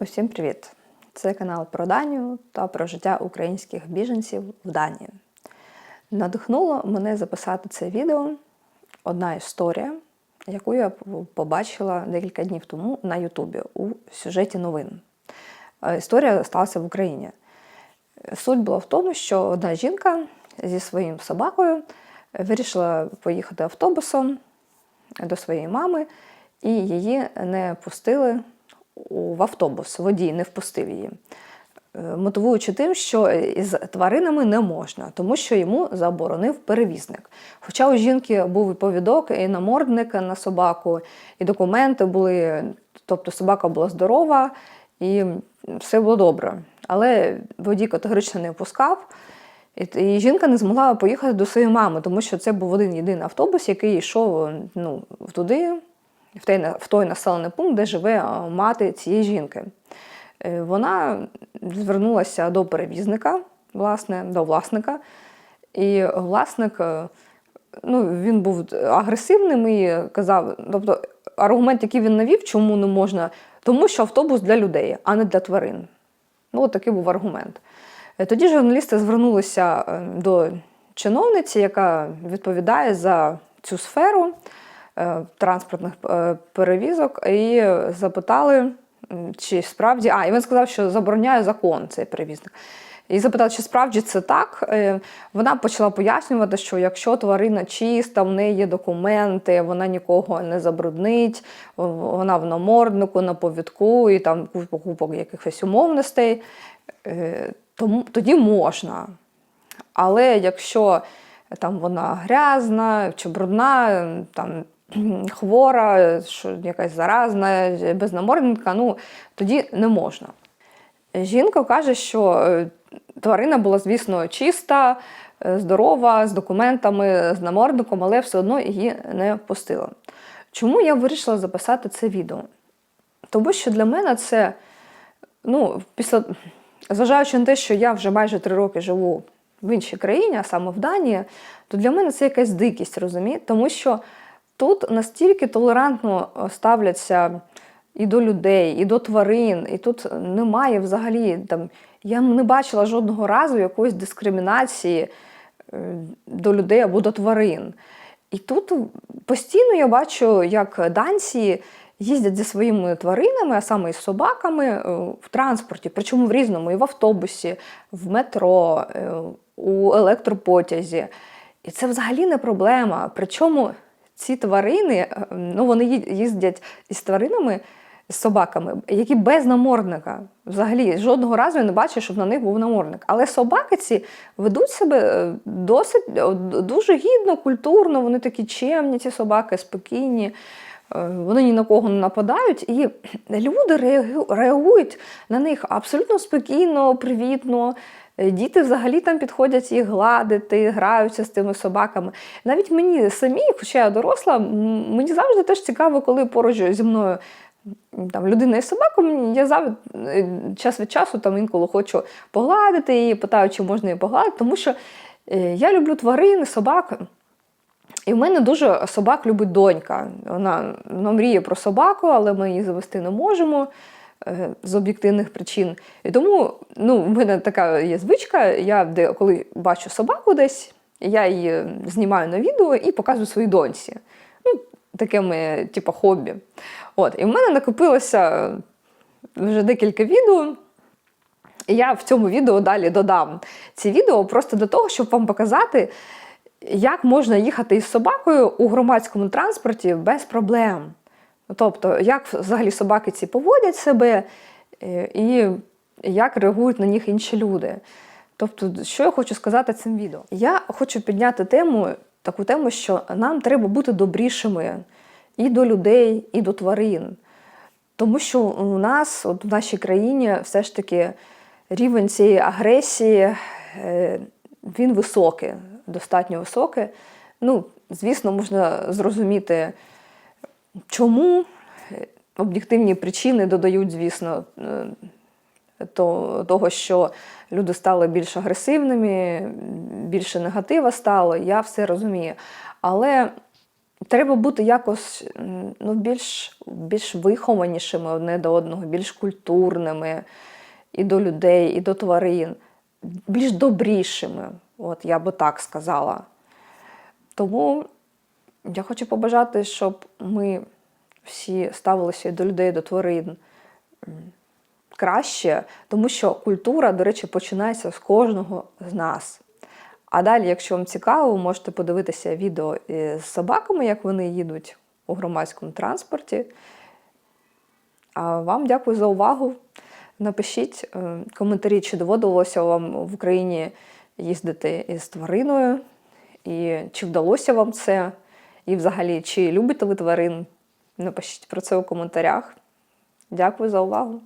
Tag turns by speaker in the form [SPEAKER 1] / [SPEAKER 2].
[SPEAKER 1] Усім привіт! Це канал про Данію та про життя українських біженців в Данії. Надихнуло мене записати це відео одна історія, яку я побачила декілька днів тому на Ютубі у сюжеті новин. Е, Історія сталася в Україні. Суть була в тому, що одна жінка зі своїм собакою вирішила поїхати автобусом до своєї мами, і її не пустили в автобус. Водій не впустив її. Е, Мотивуючи тим, що із тваринами не можна, тому що йому заборонив перевізник. Хоча у жінки був і повідок, і намордник на собаку, і документи були, тобто собака була здорова, і все було добре. Але водій категорично не впускав. І жінка не змогла поїхати до своєї мами, тому що це був один єдиний автобус, який йшов ну, туди, в той, в той населений пункт, де живе мати цієї жінки. Е, Вона звернулася до перевізника, власне, до власника. І власник е, ну, він був агресивним і казав, тобто аргумент, який він навів, чому не можна, тому що автобус для людей, а не для тварин. Ну, от такий був аргумент. Е, Тоді журналісти звернулися до чиновниці, яка відповідає за цю сферу транспортних е, перевізок, і запитали, чи справді. А, і він сказав, що забороняє закон цей перевізник. І запитав, чи справді це так. Е, Вона почала пояснювати, що якщо тварина чиста, в неї є документи, вона нікого не забруднить, вона в наморднику, на повідку і там купа купок якихось умовностей, е, тому тоді можна. Але якщо там вона грязна чи брудна, там хвора, що якась заразна, безнамордника, ну тоді не можна. Жінка каже, що е, тварина була, звісно, чиста, е, здорова, з документами, з намордником, але все одно її не впустила. Чому я вирішила записати це відео? Тому що для мене це, ну, після, зважаючи на те, що я вже майже три роки живу в іншій країні, а саме в Данії, то для мене це якась дикість, розумієте? Тому що тут настільки толерантно е, ставляться і до людей, і до тварин, і тут немає взагалі там. Я не бачила жодного разу якоїсь дискримінації е, до людей або до тварин. І тут постійно я бачу, як данці їздять зі своїми тваринами, а саме із собаками, е, в транспорті, причому в різному, і в автобусі, в метро, у електропотязі. І це взагалі не проблема. Причому ці тварини, е, ну вони їздять із тваринами, з собаками, які без намордника. Взагалі, жодного разу я не бачу, щоб на них був намордник. Але собаки ці ведуть себе е, досить е, дуже гідно, культурно, вони такі чемні, ці собаки, спокійні. Вони ні на кого не нападають, і люди реагу- реагують на них абсолютно спокійно, привітно. Е, Діти взагалі там підходять їх гладити, граються з тими собаками. Навіть мені самі, хоча я доросла, мені завжди теж цікаво, коли поруч зі мною там, людина і собака, я завжди е, час від часу там інколи хочу погладити її, питаю, чи можна її погладити, тому що е, я люблю тварин, собак. І в мене дуже собак любить донька. Вона, вона мріє про собаку, але ми її завести не можемо з об'єктивних причин. І тому ну, в мене така є звичка, я де, коли бачу собаку десь, я її знімаю на відео і показую своїй доньці. Ну, таке моє, типу, хобі. От, і в мене накопилося вже декілька відео. І я в цьому відео далі додам ці відео просто для того, щоб вам показати, як можна їхати із собакою у громадському транспорті без проблем. Тобто, як взагалі собаки ці поводять себе е, і як реагують на них інші люди. Тобто, що я хочу сказати цим відео? Я хочу підняти тему, таку тему, що нам треба бути добрішими і до людей, і до тварин. Тому що у нас, от в нашій країні, все ж таки рівень цієї агресії е, він високий, достатньо високий. Ну, звісно, можна зрозуміти, чому Е, об'єктивні причини додають, звісно, е, то, того, що люди стали більш агресивними, більше негатива стало, я все розумію. Але треба бути якось ну, більш, більш вихованішими одне до одного, більш культурними і до людей, і до тварин, більш добрішими, от я би так сказала. Тому я хочу побажати, щоб ми всі ставилися до людей, до тварин краще, тому що культура, до речі, починається з кожного з нас. А далі, якщо вам цікаво, можете подивитися відео з собаками, як вони їдуть у громадському транспорті. А вам дякую за увагу. Напишіть е, коментарі, чи доводилося вам в Україні їздити із твариною, і чи вдалося вам це, і взагалі, чи любите ви тварин. Напишіть про це у коментарях. Дякую за увагу.